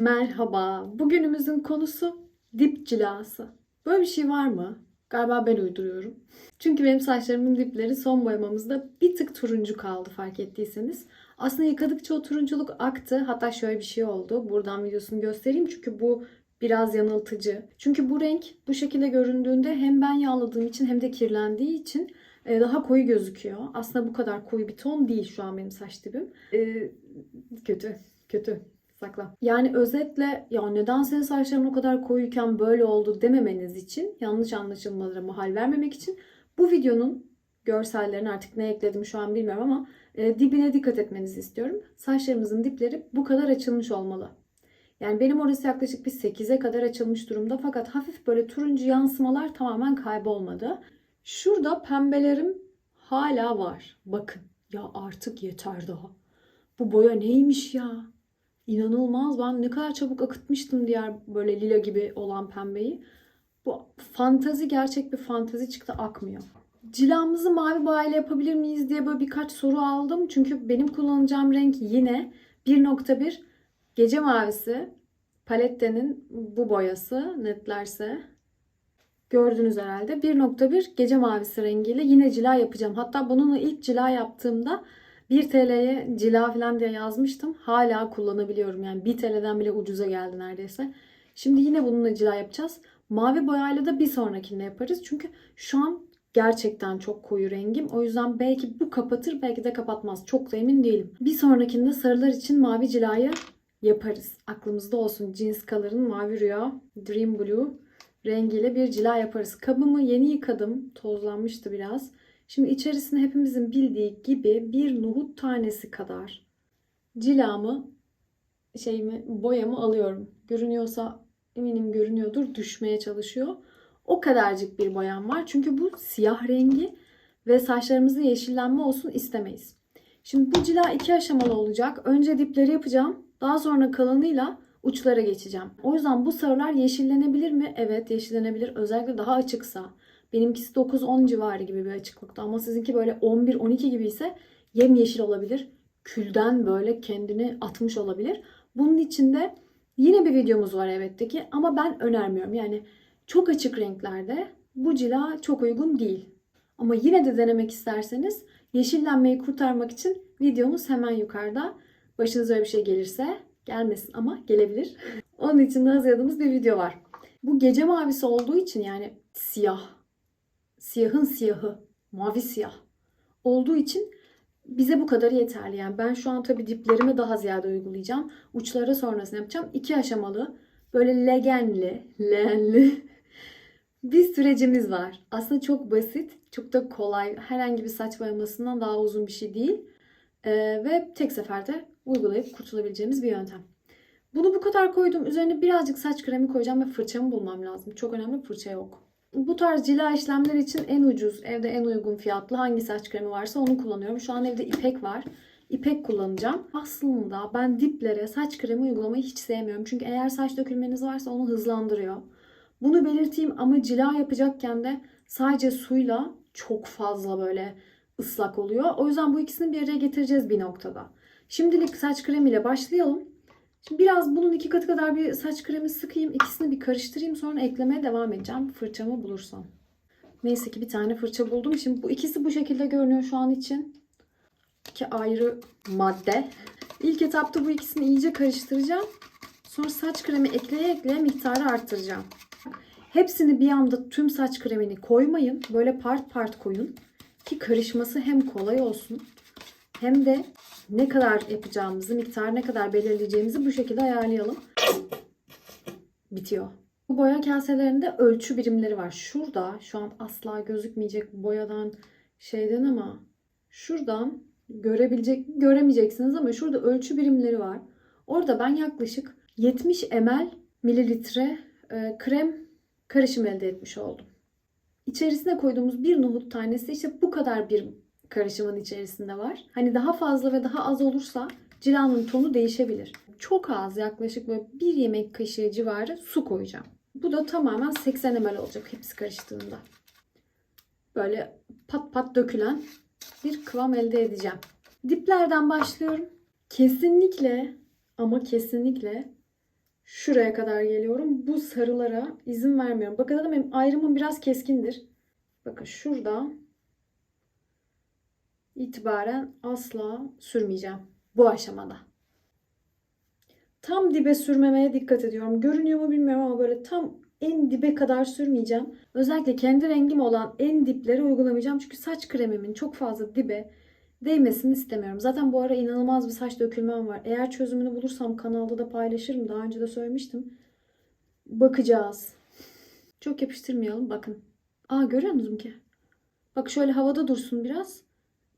Merhaba. Bugünümüzün konusu dip cilası. Böyle bir şey var mı? Galiba ben uyduruyorum. Çünkü benim saçlarımın dipleri son boyamamızda bir tık turuncu kaldı fark ettiyseniz. Aslında yıkadıkça o turunculuk aktı. Hatta şöyle bir şey oldu. Buradan videosunu göstereyim çünkü bu biraz yanıltıcı. Çünkü bu renk bu şekilde göründüğünde hem ben yağladığım için hem de kirlendiği için e, daha koyu gözüküyor. Aslında bu kadar koyu bir ton değil şu an benim saç dibim. E, kötü, kötü. Sakla. Yani özetle ya neden senin saçların o kadar koyuyken böyle oldu dememeniz için, yanlış anlaşılmalara mahal vermemek için bu videonun görsellerini artık ne ekledim şu an bilmiyorum ama e, dibine dikkat etmenizi istiyorum. Saçlarımızın dipleri bu kadar açılmış olmalı. Yani benim orası yaklaşık bir 8'e kadar açılmış durumda fakat hafif böyle turuncu yansımalar tamamen kaybolmadı. Şurada pembelerim hala var. Bakın ya artık yeter daha. Bu boya neymiş ya? İnanılmaz. Ben ne kadar çabuk akıtmıştım diğer böyle lila gibi olan pembeyi. Bu fantazi gerçek bir fantazi çıktı akmıyor. Cilamızı mavi boyayla yapabilir miyiz diye böyle birkaç soru aldım. Çünkü benim kullanacağım renk yine 1.1 gece mavisi. Palette'nin bu boyası netlerse. Gördünüz herhalde. 1.1 gece mavisi rengiyle yine cila yapacağım. Hatta bununla ilk cila yaptığımda 1 TL'ye cila falan diye yazmıştım. Hala kullanabiliyorum. Yani 1 TL'den bile ucuza geldi neredeyse. Şimdi yine bununla cila yapacağız. Mavi boyayla da bir sonrakinde yaparız. Çünkü şu an gerçekten çok koyu rengim. O yüzden belki bu kapatır belki de kapatmaz. Çok da emin değilim. Bir sonrakinde sarılar için mavi cilayı yaparız. Aklımızda olsun. Jeans Color'ın mavi rüya Dream Blue rengiyle bir cila yaparız. Kabımı yeni yıkadım. Tozlanmıştı biraz. Şimdi içerisine hepimizin bildiği gibi bir nohut tanesi kadar cilamı şeyimi boyamı alıyorum. Görünüyorsa eminim görünüyordur. Düşmeye çalışıyor. O kadarcık bir boyam var. Çünkü bu siyah rengi ve saçlarımızın yeşillenme olsun istemeyiz. Şimdi bu cila iki aşamalı olacak. Önce dipleri yapacağım. Daha sonra kalanıyla uçlara geçeceğim. O yüzden bu sarılar yeşillenebilir mi? Evet yeşillenebilir. Özellikle daha açıksa. Benimkisi 9-10 civarı gibi bir açıklıkta ama sizinki böyle 11-12 gibi ise yemyeşil olabilir. Külden böyle kendini atmış olabilir. Bunun içinde yine bir videomuz var elbette ki ama ben önermiyorum. Yani çok açık renklerde bu cila çok uygun değil. Ama yine de denemek isterseniz yeşillenmeyi kurtarmak için videomuz hemen yukarıda. Başınıza öyle bir şey gelirse gelmesin ama gelebilir. Onun için de hazırladığımız bir video var. Bu gece mavisi olduğu için yani siyah siyahın siyahı, mavi siyah olduğu için bize bu kadar yeterli. Yani ben şu an tabii diplerimi daha ziyade uygulayacağım. Uçlara sonrasını yapacağım. İki aşamalı, böyle legenli, leğenli bir sürecimiz var. Aslında çok basit, çok da kolay. Herhangi bir saç boyamasından daha uzun bir şey değil. Ee, ve tek seferde uygulayıp kurtulabileceğimiz bir yöntem. Bunu bu kadar koydum. Üzerine birazcık saç kremi koyacağım ve fırçamı bulmam lazım. Çok önemli fırça yok. Bu tarz cila işlemler için en ucuz, evde en uygun fiyatlı hangi saç kremi varsa onu kullanıyorum. Şu an evde ipek var. İpek kullanacağım. Aslında ben diplere saç kremi uygulamayı hiç sevmiyorum. Çünkü eğer saç dökülmeniz varsa onu hızlandırıyor. Bunu belirteyim ama cila yapacakken de sadece suyla çok fazla böyle ıslak oluyor. O yüzden bu ikisini bir araya getireceğiz bir noktada. Şimdilik saç kremiyle başlayalım. Şimdi biraz bunun iki katı kadar bir saç kremi sıkayım. ikisini bir karıştırayım. Sonra eklemeye devam edeceğim. Fırçamı bulursam. Neyse ki bir tane fırça buldum. Şimdi bu ikisi bu şekilde görünüyor şu an için. İki ayrı madde. İlk etapta bu ikisini iyice karıştıracağım. Sonra saç kremi ekleye ekleye miktarı arttıracağım. Hepsini bir anda tüm saç kremini koymayın. Böyle part part koyun. Ki karışması hem kolay olsun hem de ne kadar yapacağımızı, miktarı ne kadar belirleyeceğimizi bu şekilde ayarlayalım. Bitiyor. Bu boya kaselerinde ölçü birimleri var. Şurada şu an asla gözükmeyecek boyadan şeyden ama şuradan görebilecek göremeyeceksiniz ama şurada ölçü birimleri var. Orada ben yaklaşık 70 ml mililitre e, krem karışım elde etmiş oldum. İçerisine koyduğumuz bir nohut tanesi işte bu kadar bir karışımın içerisinde var. Hani daha fazla ve daha az olursa cilanın tonu değişebilir. Çok az yaklaşık böyle bir yemek kaşığı civarı su koyacağım. Bu da tamamen 80 ml olacak hepsi karıştığında. Böyle pat pat dökülen bir kıvam elde edeceğim. Diplerden başlıyorum. Kesinlikle ama kesinlikle şuraya kadar geliyorum. Bu sarılara izin vermiyorum. Bakın benim ayrımım biraz keskindir. Bakın şurada itibaren asla sürmeyeceğim. Bu aşamada. Tam dibe sürmemeye dikkat ediyorum. Görünüyor mu bilmiyorum ama böyle tam en dibe kadar sürmeyeceğim. Özellikle kendi rengim olan en dipleri uygulamayacağım. Çünkü saç kremimin çok fazla dibe değmesini istemiyorum. Zaten bu ara inanılmaz bir saç dökülmem var. Eğer çözümünü bulursam kanalda da paylaşırım. Daha önce de söylemiştim. Bakacağız. Çok yapıştırmayalım. Bakın. Aa görüyor musunuz ki? Bak şöyle havada dursun biraz.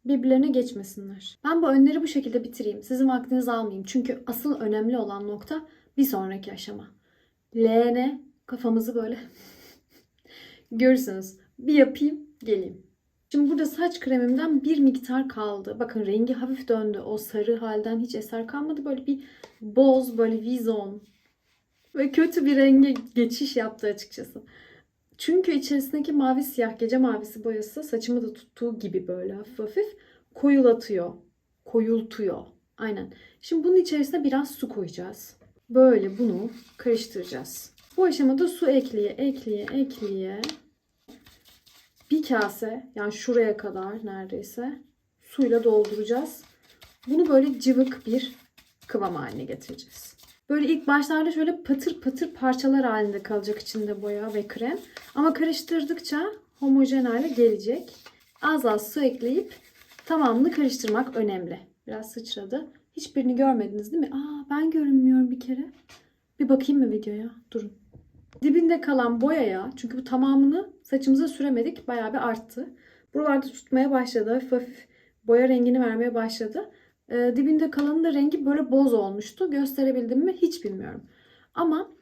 Birbirlerine geçmesinler. Ben bu önleri bu şekilde bitireyim. Sizin vaktinizi almayayım. Çünkü asıl önemli olan nokta bir sonraki aşama. Leğene kafamızı böyle görürsünüz. Bir yapayım, geleyim. Şimdi burada saç kremimden bir miktar kaldı. Bakın rengi hafif döndü. O sarı halden hiç eser kalmadı. Böyle bir boz, böyle vizon ve kötü bir renge geçiş yaptı açıkçası. Çünkü içerisindeki mavi siyah gece mavisi boyası saçımı da tuttuğu gibi böyle hafif hafif koyulatıyor. Koyultuyor. Aynen. Şimdi bunun içerisine biraz su koyacağız. Böyle bunu karıştıracağız. Bu aşamada su ekleye, ekleye, ekleye bir kase yani şuraya kadar neredeyse suyla dolduracağız. Bunu böyle cıvık bir kıvam haline getireceğiz. Böyle ilk başlarda şöyle patır patır parçalar halinde kalacak içinde boya ve krem. Ama karıştırdıkça homojen hale gelecek. Az az su ekleyip tamamını karıştırmak önemli. Biraz sıçradı. Hiçbirini görmediniz değil mi? Aa ben görünmüyorum bir kere. Bir bakayım mı videoya? Durun. Dibinde kalan boyaya çünkü bu tamamını saçımıza süremedik. Bayağı bir arttı. Buralarda tutmaya başladı. Hafif hafif boya rengini vermeye başladı. Ee, dibinde kalanın da rengi böyle boz olmuştu. Gösterebildim mi hiç bilmiyorum. Ama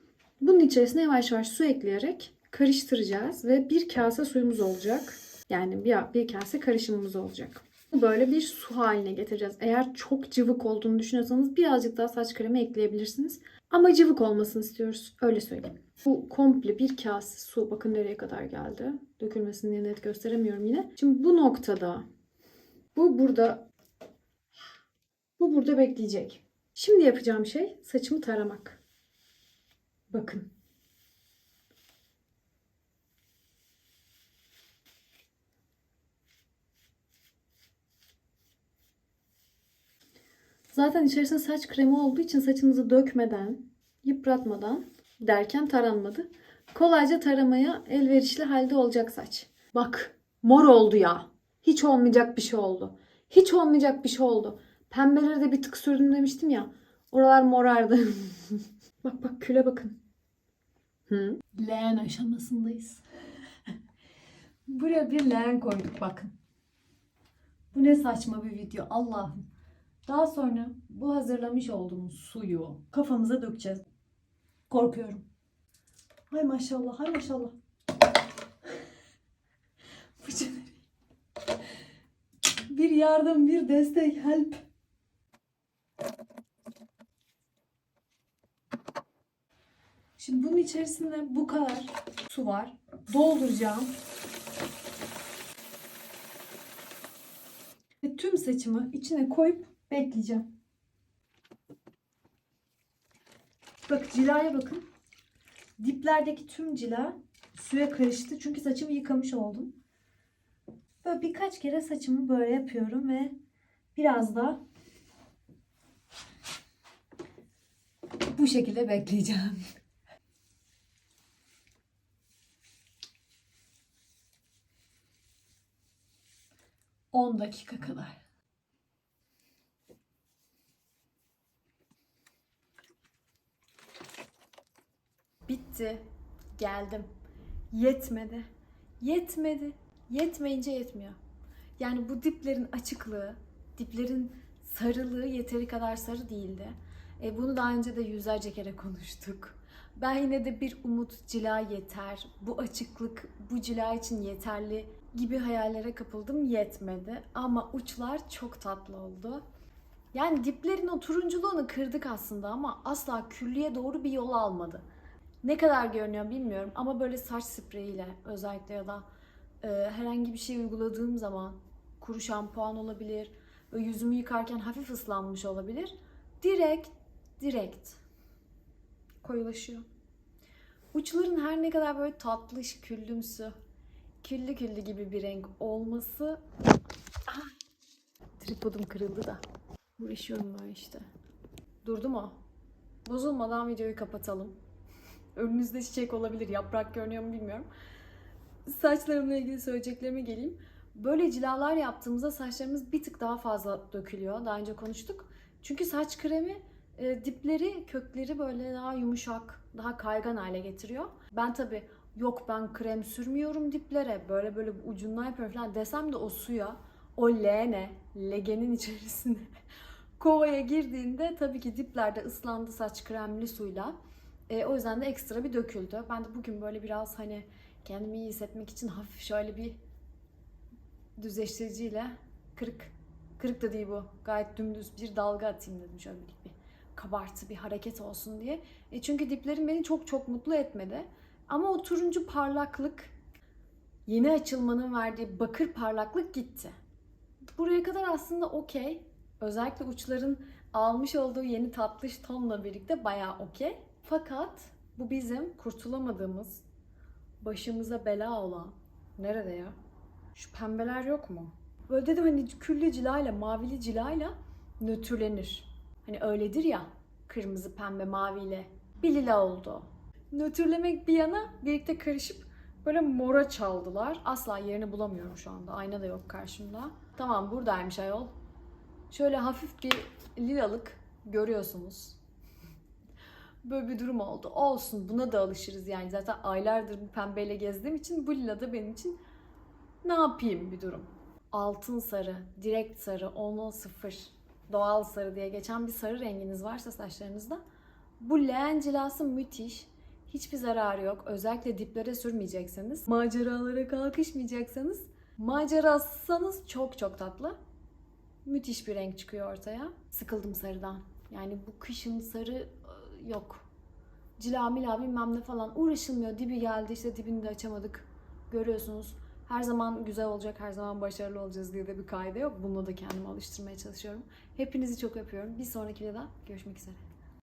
bunun içerisine yavaş yavaş su ekleyerek karıştıracağız. Ve bir kase suyumuz olacak. Yani bir, bir kase karışımımız olacak. Böyle bir su haline getireceğiz. Eğer çok cıvık olduğunu düşünüyorsanız birazcık daha saç kremi ekleyebilirsiniz. Ama cıvık olmasını istiyoruz. Öyle söyleyeyim. Bu komple bir kase su. Bakın nereye kadar geldi. Dökülmesini net gösteremiyorum yine. Şimdi bu noktada bu burada bu burada bekleyecek. Şimdi yapacağım şey saçımı taramak. Bakın. Zaten içerisinde saç kremi olduğu için saçınızı dökmeden, yıpratmadan derken taranmadı. Kolayca taramaya elverişli halde olacak saç. Bak mor oldu ya. Hiç olmayacak bir şey oldu. Hiç olmayacak bir şey oldu. Pembeleri de bir tık sürdüm demiştim ya. Oralar morardı. bak bak küle bakın. Hı? Leğen aşamasındayız. Buraya bir leğen koyduk bakın. Bu ne saçma bir video Allah'ım. Daha sonra bu hazırlamış olduğumuz suyu kafamıza dökeceğiz. Korkuyorum. Hay maşallah, hay maşallah. Bir yardım, bir destek, help. Şimdi bunun içerisinde bu kadar su var. Dolduracağım. Ve tüm saçımı içine koyup bekleyeceğim. Bak cilaya bakın. Diplerdeki tüm cila suya karıştı. Çünkü saçımı yıkamış oldum. Böyle birkaç kere saçımı böyle yapıyorum ve biraz da bu şekilde bekleyeceğim. On dakika kadar. Bitti. Geldim. Yetmedi. Yetmedi. Yetmeyince yetmiyor. Yani bu diplerin açıklığı, diplerin sarılığı yeteri kadar sarı değildi. E, bunu daha önce de yüzlerce kere konuştuk. Ben yine de bir umut cila yeter, bu açıklık bu cila için yeterli gibi hayallere kapıldım yetmedi. Ama uçlar çok tatlı oldu. Yani diplerin o turunculuğunu kırdık aslında ama asla küllüye doğru bir yol almadı. Ne kadar görünüyor bilmiyorum ama böyle saç spreyiyle özellikle ya da e, herhangi bir şey uyguladığım zaman kuru şampuan olabilir, böyle yüzümü yıkarken hafif ıslanmış olabilir. Direkt, direkt koyulaşıyor. Uçların her ne kadar böyle tatlış, küllümsü, küllü küllü gibi bir renk olması... Ah! Tripodum kırıldı da. Uğraşıyorum böyle işte. Durdu mu? Bozulmadan videoyu kapatalım. Önünüzde çiçek olabilir, yaprak görünüyor mu bilmiyorum. Saçlarımla ilgili söyleyeceklerime geleyim. Böyle cilalar yaptığımızda saçlarımız bir tık daha fazla dökülüyor. Daha önce konuştuk. Çünkü saç kremi e, dipleri, kökleri böyle daha yumuşak, daha kaygan hale getiriyor. Ben tabii yok ben krem sürmüyorum diplere, böyle böyle ucundan yapıyorum falan desem de o suya, o leğene, legenin içerisine kovaya girdiğinde tabii ki diplerde ıslandı saç kremli suyla. E, o yüzden de ekstra bir döküldü. Ben de bugün böyle biraz hani kendimi iyi hissetmek için hafif şöyle bir düzleştiriciyle kırık, kırık da değil bu. Gayet dümdüz bir dalga atayım dedim şöyle bir, kabartı, bir hareket olsun diye. E, çünkü diplerim beni çok çok mutlu etmedi. Ama o turuncu parlaklık, yeni açılmanın verdiği bakır parlaklık gitti. Buraya kadar aslında okey. Özellikle uçların almış olduğu yeni tatlış tonla birlikte bayağı okey. Fakat bu bizim kurtulamadığımız, başımıza bela olan, nerede ya? Şu pembeler yok mu? Böyle dedim hani küllü cilayla, mavili cilayla nötrlenir. Hani öyledir ya, kırmızı, pembe, maviyle. Bir lila oldu. Nötrlemek bir yana birlikte karışıp böyle mora çaldılar. Asla yerini bulamıyorum şu anda. Ayna da yok karşımda. Tamam buradaymış ayol. Şöyle hafif bir lilalık görüyorsunuz. Böyle bir durum oldu. Olsun buna da alışırız yani. Zaten aylardır pembeyle gezdiğim için bu lila da benim için ne yapayım bir durum. Altın sarı, direkt sarı, 10'a 0, doğal sarı diye geçen bir sarı renginiz varsa saçlarınızda bu leğen cilası müthiş. Hiçbir zararı yok. Özellikle diplere sürmeyecekseniz, maceralara kalkışmayacaksanız, macerassanız çok çok tatlı. Müthiş bir renk çıkıyor ortaya. Sıkıldım sarıdan. Yani bu kışın sarı ıı, yok. Cila mila bilmem ne falan uğraşılmıyor. Dibi geldi işte dibini de açamadık. Görüyorsunuz. Her zaman güzel olacak, her zaman başarılı olacağız diye de bir kaide yok. Bununla da kendimi alıştırmaya çalışıyorum. Hepinizi çok öpüyorum. Bir sonraki videoda görüşmek üzere.